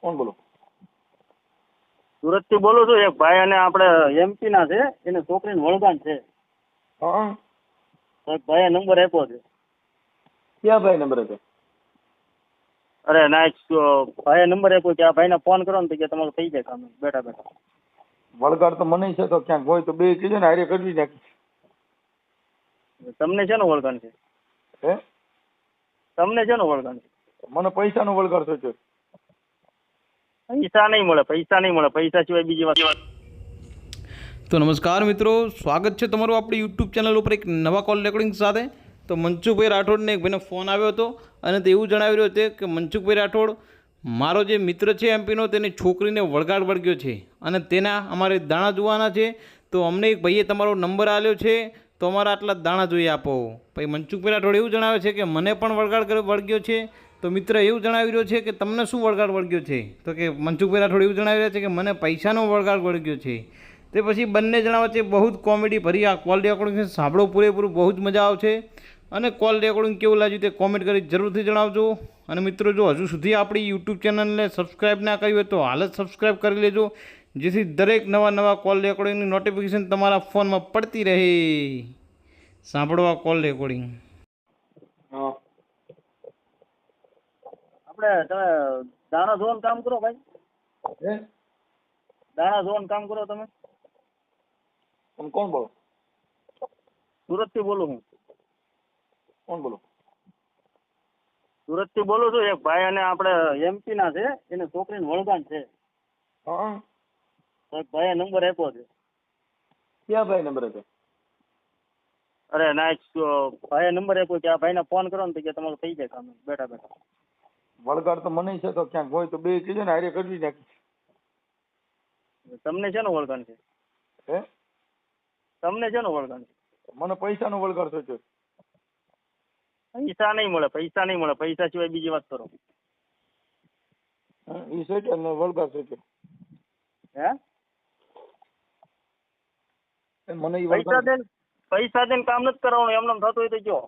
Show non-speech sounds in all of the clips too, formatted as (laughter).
કોણ બોલો? સુરતથી બોલું છું એક ભાઈ અને આપણે એમપી ના છે એને છોકરીને વળગાણ છે. હા. ભાઈ નંબર આપ્યો છે. ક્યાં ભાઈ નંબર આપ્યો? અરે ના ભાઈએ નંબર આપ્યો કે આ ભાઈને ફોન કરો ને કે તમારું થઈ જાય કામ. બેઠા બેઠા. વળગાડ તો મને છે તો ક્યાંક હોય તો બે કીધું ને હારે કરવી નાખી. તમને છે ને વળગાણ છે? હે? તમને ને વળગાણ છે? મને પૈસાનો વળગાડ થયો છે. પૈસા નહીં મળે, પૈસા નહીં મળે, પૈસા સિવાય બીજી વાત. તો નમસ્કાર મિત્રો, સ્વાગત છે તમારું આપણી યુટ્યુબ ચેનલ ઉપર એક નવા કોલ રેકોર્ડિંગ સાથે. તો મનસુખભાઈ રાઠોડને એક ભાઈનો ફોન આવ્યો હતો અને તે એવું જણાવી રહ્યો હતો કે મનસુખભાઈ રાઠોડ, મારો જે મિત્ર છે એમપીનો તેની છોકરીને વળગાડ વળગ્યો છે અને તેના અમારે દાણા જોવાના છે. તો અમને એક ભાઈએ તમારો નંબર આપ્યો છે. તો અમારા આટલા દાણા જોઈએ આપો. પછી મનસુખ રાઠોડ એવું જણાવે છે કે, મને પણ વળગાડ વળગ્યો છે. તો મિત્ર એવું જણાવી રહ્યો છે કે, તમને શું વળગાડ વળગ્યો છે? તો કે મનસુખ રાઠોડ એવું જણાવી રહ્યા છે કે, મને પૈસાનો વળગાડ વળગ્યો છે. તે પછી બંને જણાવે છે બહુ જ કોમેડી ભરી આ કોલ રેકોર્ડિંગ સાંભળો પૂરેપૂરું, બહુ જ મજા આવશે. અને કોલ રેકોર્ડિંગ કેવું લાગ્યું તે કોમેન્ટ કરી જરૂરથી જણાવજો. અને મિત્રો, જો હજુ સુધી આપણી યુટ્યુબ ચેનલને સબસ્ક્રાઈબ ના કરી હોય તો હાલ જ સબસ્ક્રાઈબ કરી લેજો. જેથી દરેક નવા નવા કોલ રેકોર્ડિંગની નોટિફિકેશન તમારા ફોનમાં પડતી રહે. સાંભળવા કોલ રેકોર્ડિંગ હા. આપણે તમે દાણા ધોવાનું કામ કરો ભાઈ. દાણા ધોવાનું કામ કરો તમે. તમે કોણ બોલો? સુરતથી બોલું હું. કોણ બોલો? સુરતથી બોલું છું. એક ભાઈ અને આપણે એમપી ના છે. એને છોકરીને વળગાણ છે. હા. ભાઈએ નંબર આપ્યો છે. ક્યાં ભાઈ નંબર હતો અરે ના ભાઈએ નંબર આપ્યો કે આ ભાઈને ફોન કરો ને તો કે તમારું થઈ જાય કામ. બેઠા બેઠા. વળગાડ તો મને છે તો ક્યાંક હોય તો બે કીધું ને હારે કરવી નાખી. તમને છે ને વળગાણ છે? હે? તમને ને વળગાણ છે? મને પૈસાનો વળગાડ સોચ્યો છે. પૈસા નહીં મળે પૈસા નહીં મળે પૈસા સિવાય બીજી વાત કરો. ઈ સોચ્યો ને વળગાડ છે હે? મને ઈ પૈસા દઈને પૈસા દઈને કામ નથી કરાવવાનું એમને થતું હોય તો જો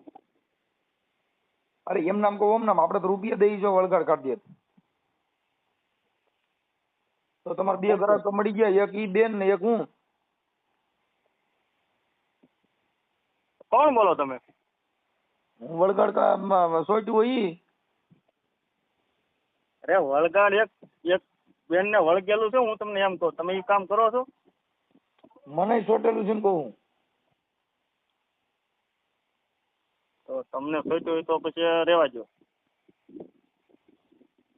અરે એમ નામ કહો ઓમ નામ આપણે તો રૂપિયા દઈ જો વળગાડ કાઢી દે. તો તમારે બે ગ્રાહક તો મળી ગયા એક ઈ બેન ને એક હું. કોણ બોલો તમે? હું વળગાડ કા મ- સોટ્યું હોય ઈ. અરે વળગાડ એક એક બેન ને વળગેલું છે હું તમને એમ કહું. તમે એ કામ કરો છો? મને ચોટેલું છે ને કહું. તો તમને સોચ્યું હોય તો પછી રેવા જો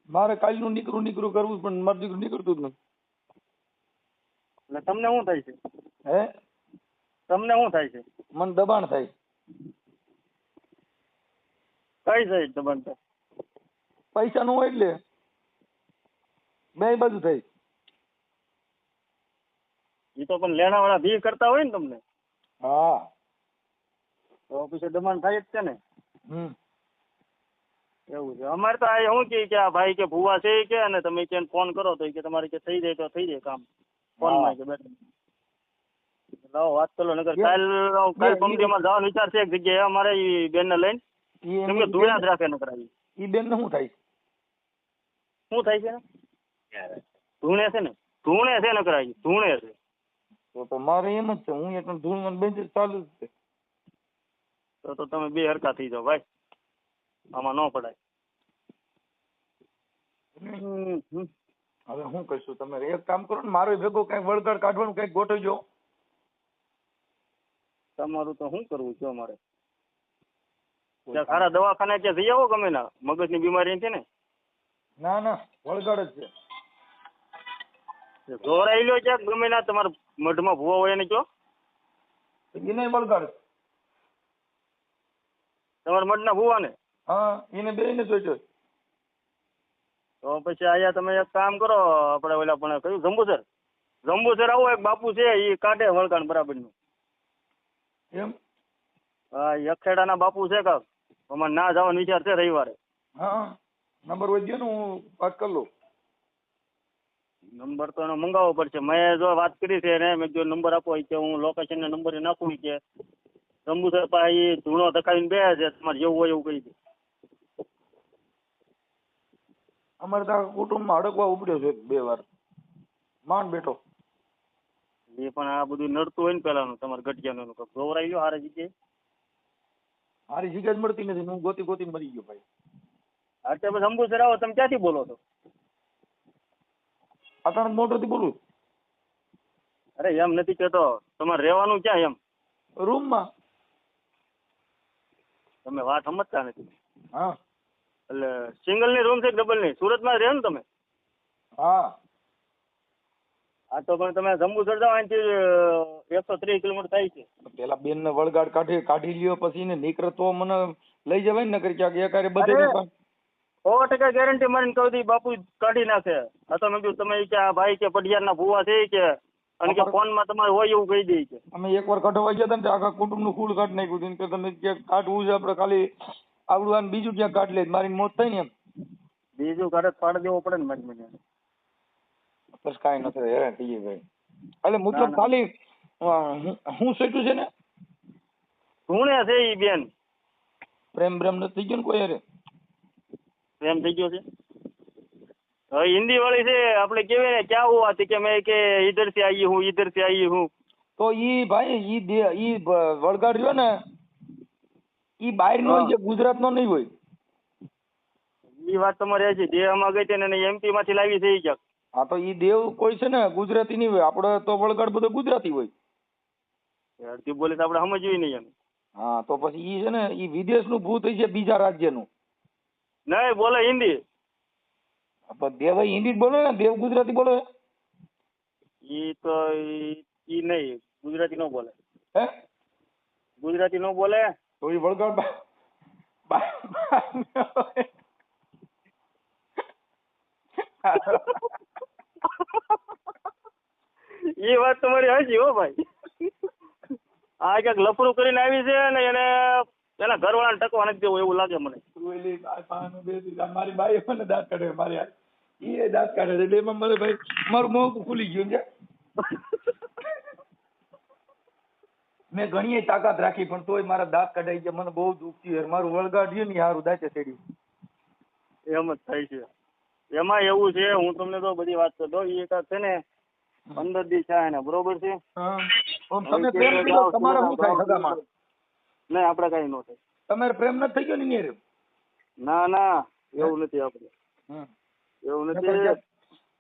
મારે કાલનું નીકળું નીકળું કરવું પણ મારું દીકરું નીકળતું જ નથી. એટલે તમને શું થાય છે? હે? તમને શું થાય છે? મને દબાણ થાય. કઈ સાઈડ દબાણ થાય? પૈસા નું હોય એટલે. બે બાજુ થાય. એ તો પણ લેણા વાળા ભી કરતા હોય ને તમને. હા. તો પછી દબાણ થાય જ છે ને. હમ. એવું છે. અમારે તો આ શું કહે કે આ ભાઈ કે ભૂવા છે ઈ કે અને તમે કે ફોન કરો તો ઈ કે તમારે કે થઈ જાય તો થઈ જાય કામ. ફોનમાં કે બેઠા. લાવો વાત કરો નકર યે- કાલ કાલ યે- પંક્તિમાં જવાનો વિચાર છે એક જગ્યાએ અમારે ઈ બેનને લઈને. ઈ કેમ કે એની ધૂળા જ રાખે નકર આવી ઈ બેન ને શું થાય? શું થાય છે? ને ધૂણે છે ને? ધૂણે છે નકર આવી ધૂણે છે. તો તો મારે એમ જ છે હું એટલે ધૂળમાં બેન ચાલુ જ છે. તો તો તમે બે હરકા થઈ જાઓ ભાઈ. આમાં ન પડાય. હવે શું કહીશું તમે એક કામ કરો ને મારો ભેગો કઈ વળગાડ કાઢવાનું કંઈક ગોઠવજો. તમારું તો શું કરવું છે અમારે? ત્યાં સારા દવાખાને ત્યાં જઈ આવો ગમે ના મગજની બીમારી છે ને? ના ના વળગાડ જ છે. જોરાઈ લ્યો ક્યાંક ગમે ના તમારા મઢમાં ભૂવા હોય ને કયો. એને બળગાડ. છે. તમારા મઢના ભૂવા ને હા એને બે ને સોચ્યો તો પછી આયા તમે એક કામ કરો આપણે ઓલા પણ કયું જંબુસર? જંબુસર આવો એક બાપુ છે એ કાઢે વળગાણ બરાબરનું. એમ? હા ઈ અખેડાના બાપુ છે કાક. અમારે ના જવાનો વિચાર છે રવિવારે. હા નંબર વધ્યો ને હું વાત કરી લઉં. નંબર તો એનો મંગાવવો પડશે. મેં જો વાત કરી છે એને મેં જો નંબર આપો એ કે હું લોકેશન નંબર નાખું કે. જંબુસર પાસે ઈ ધૂણો ધકાવીને બે છે તમારે જેવું હોય એવું કહી દે. અમારે તો કુટુંબમાં અડકવા ઉપડ્યો છે બે વાર. માંડ બેઠો. એ પણ આ બધું નડતું હોય ને પેલાનું તમારે ગઢિયાનું ગૌરાઈ લ્યો હારે જગ્યાએ મારી જગ્યા જ મળતી નથી હું ગોતી ગોતી મરી ગયો ભાઈ. અત્યારે પછી અંબુસર આવો તમે ક્યાંથી બોલો છો? અચાનક મોટોથી બોલું? અરે એમ નથી કેતો તમારે રહેવાનું ક્યાં એમ? રૂમમાં. તમે વાત સમજતા નથી. હા. એટલે સિંગલની રૂમ છે ડબલની સુરતમાં માં રહે ને તમે? હા. હા તો પણ તમે જંબુસર જાઓ અહીંથી એકસો ત્રીસ કિલોમીટર થાય છે. પેલા બેન ને વળગાડ કાઢી કાઢી લ્યો પછી ને નીકળે તો મને લઈ જવાય ને નકર ક્યાંક એકારે બધે. સો ટકા ગેરંટી મારીને કહું દઈ બાપુ કાઢી નાખે. આ તો મેં કીધું તમે કે આ ભાઈ કે પટિયારના ભૂવા છે કે. અને કે ફોનમાં તમારે હોય એવું કહી દઈ કે. અમે એકવાર કઢવા ગયા હતા ને આખા કુટુંબનું કુલ કાઢ નાખ્યું કે તમે ક્યાંક કાઢવું છે આપણે ખાલી આવડું આને બીજું ક્યાંક કાઢી લે મારી મોત થાય ને એમ. બીજું કાઢે પાડી દેવો પડે ને મારી મને. બસ કાંઈ નથી હેરાન થઈ ગઈ ભાઈ. એટલે મતલબ ખાલી હું- સેટું છે ને? ધૂણે છે ઈ બેન. પ્રેમ બ્રેમ નથી થઈ ગયો ને કોઈ હારે? એમ થઈ ગયો છે? હવે હિન્દી વાળી છે આપણે કેવી ને ક્યાં હુઆ હતી કે મેં કે ઈધરથી આઈ હું ઈધરથી આઈ હું. તો ઈ ભાઈ ઈ ઈ વળગાડ રહ્યો ને ઈ બહાર નો છે ગુજરાત નો નહીં હોય? ઈ વાત તમારે છે જે આમાં ગઈ છે ને એમપી માંથી લાવી છે ઈ ક્યાંક. હા તો ઈ દેવ કોઈ છે ને ગુજરાતી નહીં હોય. આપડે તો વળગાડ બધો ગુજરાતી હોય. અડધી બોલે તો આપડે સમજવી નહીં એમ. હા તો પછી ઈ છે ને ઈ વિદેશનું ભૂત છે બીજા રાજ્યનું નહીં બોલે હિન્દી. પણ દેવ હિન્દી જ બોલે ને? દેવ ગુજરાતી બોલે? ઈ તો ઈ નહીં ગુજરાતી નો બોલે. હે? ગુજરાતી નો બોલે. તો ઈ વળગાડ એ વાત તમારી હાજી હો ભાઈ. આ ક્યાંક લફડું કરીને આવી છે ને એને એના ઘરવાળાને ટકવા નથી દેવું એવું લાગે મને. ઓલી પાનું બેસી મારી બાઈ મને દાંત કાઢે મારી ઈ દાંત કાઢે એટલે એમાં મને ભાઈ મારું મોં ખુલી ગયું છે. મેં ઘણી તાકાત રાખી પણ તોય મારા દાંત કઢાઈ ગયા. મને બહુ દુઃખ થયું મારું વળગાડ રહ્યું ને સારું હારું દાંતે ચડ્યું. એમ જ થાય છે. એમાં એવું છે હું તમને તો બધી વાત કરતો એ કાંઈક છે ને પંદર દી છે ને બરોબર છે? તમે પ્રેમ કર્યો શું થાય સગામાં? નહીં આપણે કઈ ન થાય. તમારે પ્રેમ નથી થઈ ગયો ને? ના ના એવું નથી આપણે. એવું નથી.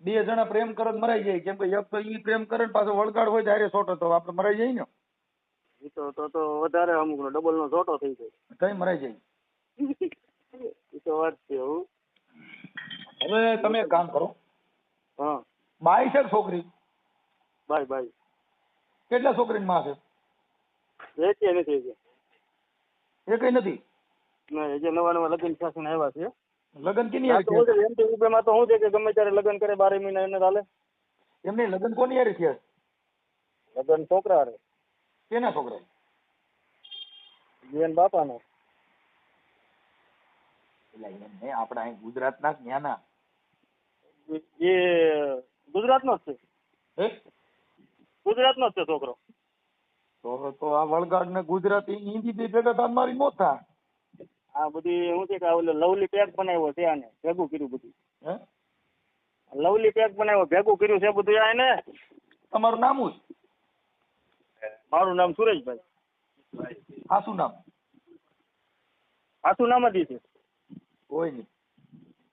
બે જણા પ્રેમ કરે મરાઈ જાય. કેમ કે એક તો ઈ પ્રેમ કરે ને પાછો વળગાડ હોય ત્યારે સોટો તો આપણે મરાઈ જાય ને. ઈ તો તો તો વધારે અમુક નો ડબલ નો છોટો થઈ જાય. કઈ મરાઈ જાય. એ તો વાત છે હું. હવે તમે એક કામ કરો. હા. બાઈ છે છોકરી? બાય બાય કેટલા છોકરીની માં છે? એક નથી એક. એ કઈ નથી? હજી નવા નવા લગ્ન શાસન આવ્યા છે. લગ્ન કેની આવી થયા? એમ તો માં તો શું છે કે ગમે ત્યારે લગ્ન કરે બારે મહિના એને ચાલે એમને લગ્ન કોની હારે થયા? લગ્ન છોકરા હારે. કેના છોકરા? બેન બાપાનો. એટલે એમને આપણા અહીં ગુજરાતના જ ન્યાના. એ ગુજરાતનો જ છે. ગુજરાત ગુજરાતનો જ છે છોકરો. તો તો આ વળગાડ ને ગુજરાતી હિન્દી ભેગા થાય મારી મોત થાય. આ બધી શું છે કે ઓલો લવલી પેક બનાવ્યો છે આને ભેગું કર્યું બધું. હે? લવલી પેક બનાવ્યો ભેગું કર્યું છે બધું આ એને? તમારું નામ શું મારું નામ સુરેશભાઈ. શું નામ? આસુ નામ જ છે. કોઈ નહીં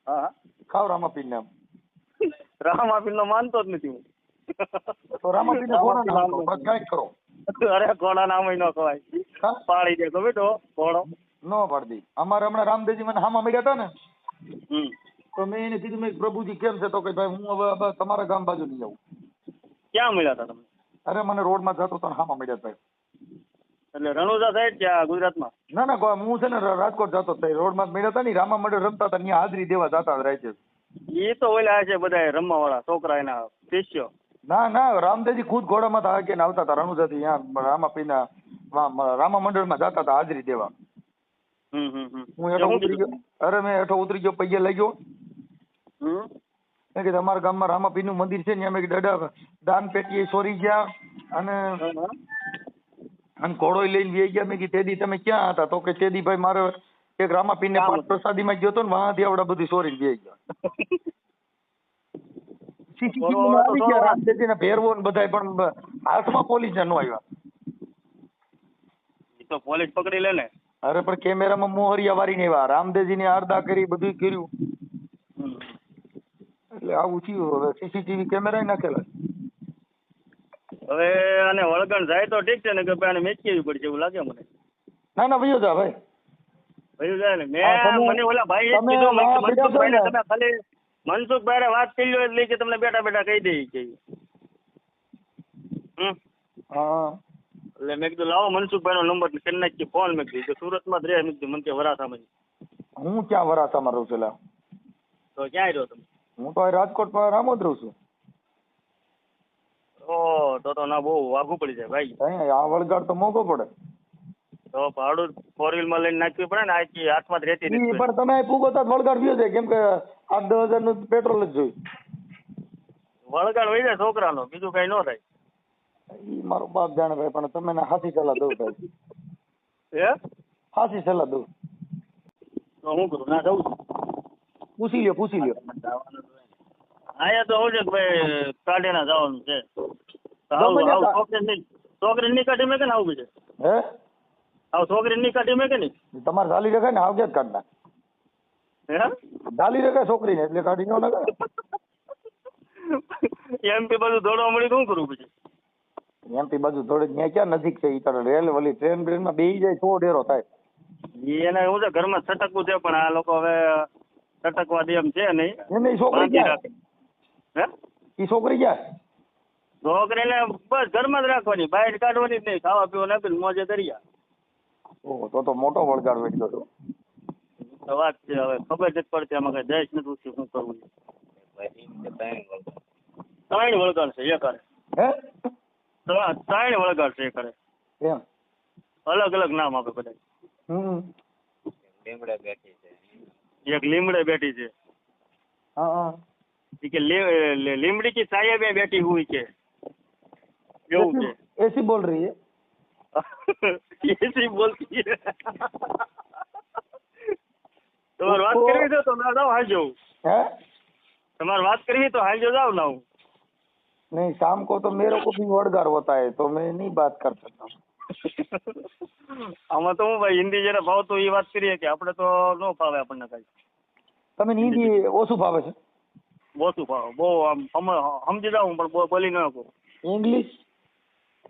હા ખાવ રામાપીર નામ. રામાપીર નો માનતો જ નથી હું. તો રામાપીર ને કોના નામ કરો. અરે ઘોડા નામ ન કહેવાય. પાડી દે તો બેઠો ઘોડો નો પાડી અમારે હમણાં રામદેવજી મને હામાં મળ્યા હતા ને તો મેં એને કીધું મેં પ્રભુજી કેમ છે? તો કે ભાઈ હું હવે તમારા ગામ બાજુ નહીં જાઉં ક્યાં મળ્યા હતા તમે? અરે મને રોડમાં જતો તો હામાં મળ્યા હતા એટલે રણુજા સાઈડ ત્યાં ગુજરાતમાં? ના ના હું છે ને રાજકોટ જતો હતો રોડમાં મળ્યા હતા ને રામા મંડળ રમતા હતા ત્યાં હાજરી દેવા જતા રહે છે. એ તો ઓલા છે બધા રમવા વાળા છોકરા એના શિષ્યો. ના ના રામદેવજી ખુદ ઘોડામાં હતા કે આવતા હતા રણુજાથી ત્યાં રામાપીના વા- મ- રામા મંડળમાં જતા હતા હાજરી દેવા. હું હેઠો ઉતરી ગયો. અરે મેં હેઠો ઉતરી ગયો પૈયે લઈ ગયો. મેં કીધું અમારા ગામમાં રામાપીરનું મંદિર છે ને મેં દાદા દાન પેટીએ સોરી ગયા અને. અને ઘોડો લઈને વે ગયા. મેં કીધું તેદી તમે ક્યાં હતા? તો કે તેદી ભાઈ મારે એક રામાપીરને કામ પ્રસાદી પ્રસાદીમાં ગયો તો ને વાંધી આવડા બધી સોરી વે ગયા. (laughs) માં ને ભેરવો ને બધાય પણ હાથમાં પોલીસ નો આવ્યા. તો પોલીસ પકડી લે ને. અરે પણ કેમેરામાં મોહરિયા વારીને આવ્યા રામદેવજી ની આરદા કરી બધું કર્યું. એટલે આવું થયું હવે સીસીટીવી કેમેરા નાખેલા હવે આને વળગણ જાય તો ઠીક છે ને કે ભાઈ આને મેચી આવી પડશે એવું લાગે મને. ના ના ભૈયો જા ભાઈ. ભયું જાય ને. મેં મને ઓલા ભાઈ તમે કીધું મનસુખભાઈ. તમે ખાલી મનસુખભાઈ વાત કરી લો એટલે કે તમને બેઠા બેઠા કહી દે કે. હમ? હા. એટલે મેં કીધું લાવો મનસુખભાઈ નો નંબર કરી નાખી ફોન મેં કીધું. સુરતમાં જ રહે મેં કીધું મને કે વરાસામાં જ. હું ક્યાં વરાસામાં રહું છું? તો ક્યાં રહ્યો તમે? હું તો રાજકોટ પર રામોદ રહું છું. ઓ તો તો ના બહુ વાઘું પડી જાય ભાઈ. આ વળગાડ તો મોંઘો પડે. તો ભાડું ફોર વ્હીલમાં લઈને નાખવી પડે ને આખી હાથમાં જ રહેતી નથી. પણ તમે પૂગો તો વળગાડ વ્યો છે કેમ કે આઠ દસ હજારનું પેટ્રોલ જ જોયું. વળગાડ વહી જાય છોકરાનો બીજું કઈ ન થાય. ઈ મારો બાપ જાણે ભાઈ પણ તમે એને હાસી સલાહ દઉં ભાઈ. હે? હાસી સલાહ દઉં. તો હું કરું ના છું પૂછી લ્યો પૂછી લ્યો. અહીંયા તો હું છે કે ભાઈ કાઢેના જવાનું છે. છોકરી ની કાઢી મેં કે ને આવું છે હે? આવું છોકરી ની કાઢી મેં કે નહીં તમારે ઝાલી રખાય ને આવજે જ કાઢ નાખ. હે? ઝાલી રખાય છોકરીને એટલે કાઢી ન એમ કે બધું દોડવા મળી તો શું કરું પછી એમપી બાજુ થોડીક ત્યાં ક્યાં નજીક છે? ઈ રેલ વલી ટ્રેન બ્રેનમાં બેસી જાય તો ડેરો થાય? એને શું છે ઘરમાં છટકવું છે પણ આ લોકો હવે છટકવા દે એમ છે નહીં. એને નહીં છોકરી ક્યાં? રાખે. હે? ઈ છોકરી ક્યાં? છોકરીને બસ ઘરમાં જ રાખવાની બહાર કાઢવાની જ નહીં ખાવા પીવા નાખીને મોજે દરિયા. ઓહો તો તો મોટો વળગાડ વેઠ્યો છો. તો વાત છે હવે ખબર જ પડતી આમાં કઈ દેશ નથી ઉઠી શું કરવું ત્રણ વળગાડ. છે એ કરે હે? ત્રણ વળગાડ છે કરે. એમ? અલગ અલગ નામ આપે બધા. લીમડે બેઠી છે. એક લીમડે બેઠી છે. હા કે લીમડી કી સાયા બે બેઠી હુઈ છે એવું છે એસી બોલ રહી હે. (laughs) એસી બોલતી હે. તમારે વાત કરવી છે તો ના જાવ હાલ જવું હે? તમારે વાત કરવી તો હાલ જાવ ના હું नहीं शाम को तो मेरे को भी वड़गार होता है तो मैं नहीं बात कर सकता આમાં તો હું ભાઈ હિન્દી જરા ભાવતું એ વાત કરીએ કે આપણે તો ન ફાવે આપણને કઈ તમે હિન્દી ઓછું ફાવે છે ઓછું ફાવે બહુ આમ સમ- સમજી જાઉં પણ બહુ બોલી ન શકું ઇંગ્લિશ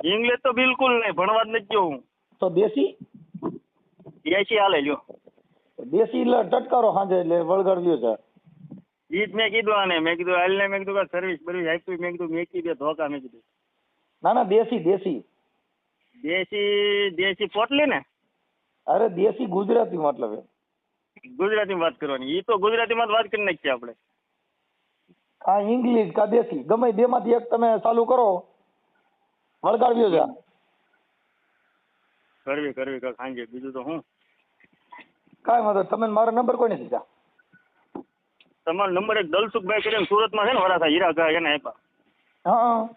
ઇંગ્લિશ તો બિલકુલ નહીં ભણવા જ નથી ગયો હું તો દેશી એસી હાલે લ્યો દેશી એટલે ટટકારો સાંજે એટલે વળગાડ્યો છે ઈ જ મેં કીધું આને. મેં કીધું હાલને મેં કીધું કે સર્વિસ બર્વિસ આપી. મેં કીધું મેકી દે ધોકા મેં કીધું. ના ના દેશી દેશી. દેશી દેશી પોટલી ને? અરે દેશી ગુજરાતી મતલબ. ગુજરાતીમાં વાત કરવાની. ઈ તો ગુજરાતીમાં વાત કરી નાખીએ આપણે. આ ઇંગ્લિશ કા દેશી. ગમે બે માંથી એક તમે ચાલુ કરો. વળગાડ્યો છે કરવી કરવી કા સાંજે. બીજું તો હું? કાંઈ વાંધો તમે મારો નંબર કોઈ નથી દીધા તમારો નંબર એક દલસુખભાઈ કરીને સુરતમાં છે ને વરાસા હીરા એને આપ્યા. હા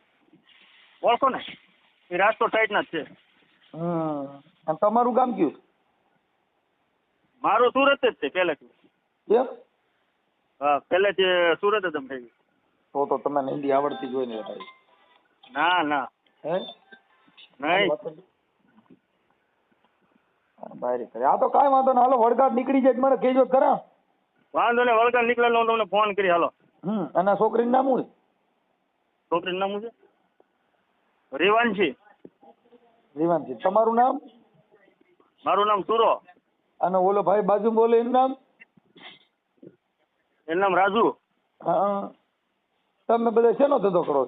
ઓળખો ને? એ રાજકોટ સાઈડના જ છે. હમ. તમારું ગામ કયું? મારું સુરત જ છે પહેલેથી હા પહેલેથી સુરત જ થઈ ગયું. તો તો તમને હિન્દી આવડતી જ હોય ને ભાઈ ના. ના હે? નહીં. બારી આ તો કાંઈ વાંધો ના હાલો વળગાડ નીકળી જાય મને કહેજો ખરા. વાંધો ને વળગા નીકળેલો હું તમને ફોન કરી હાલો. હમ અને છોકરીનું નામ શું છોકરીનું નામ શું છે? રેવાંશી રીવાનજી. તમારું નામ? મારું નામ સુરો. અને ઓલો ભાઈ બાજુ બોલે એનું નામ? એનું નામ રાજુ. હા. તમે બધા શેનો ધંધો કરો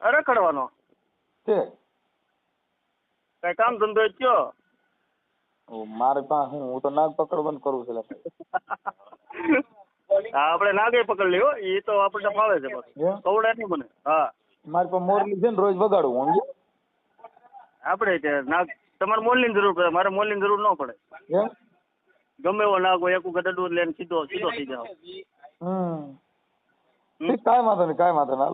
અરે કરવાનો છે કઈ કામ ધંધો જ કયો? મારે પાસે હું હું તો નાગ પકડવાનું કરું છું આપણે નાગે પકડ લ્યો એ તો આપણને ફાવે છે બસ. એમ? નહીં મને હા. મારી પાસે મોરલી છે ને રોજ વગાડું હું આપણે કે નાગ તમારે મોલની જરૂર પડે મારે મોલની જરૂર ન પડે. ગમે એવો નાગ હોય એક વખત અડવું લઈને સીધો સીધો થઈ જાવ. હમ. કાંઈ વાંધો નહીં કાંઈ વાંધો નહીં.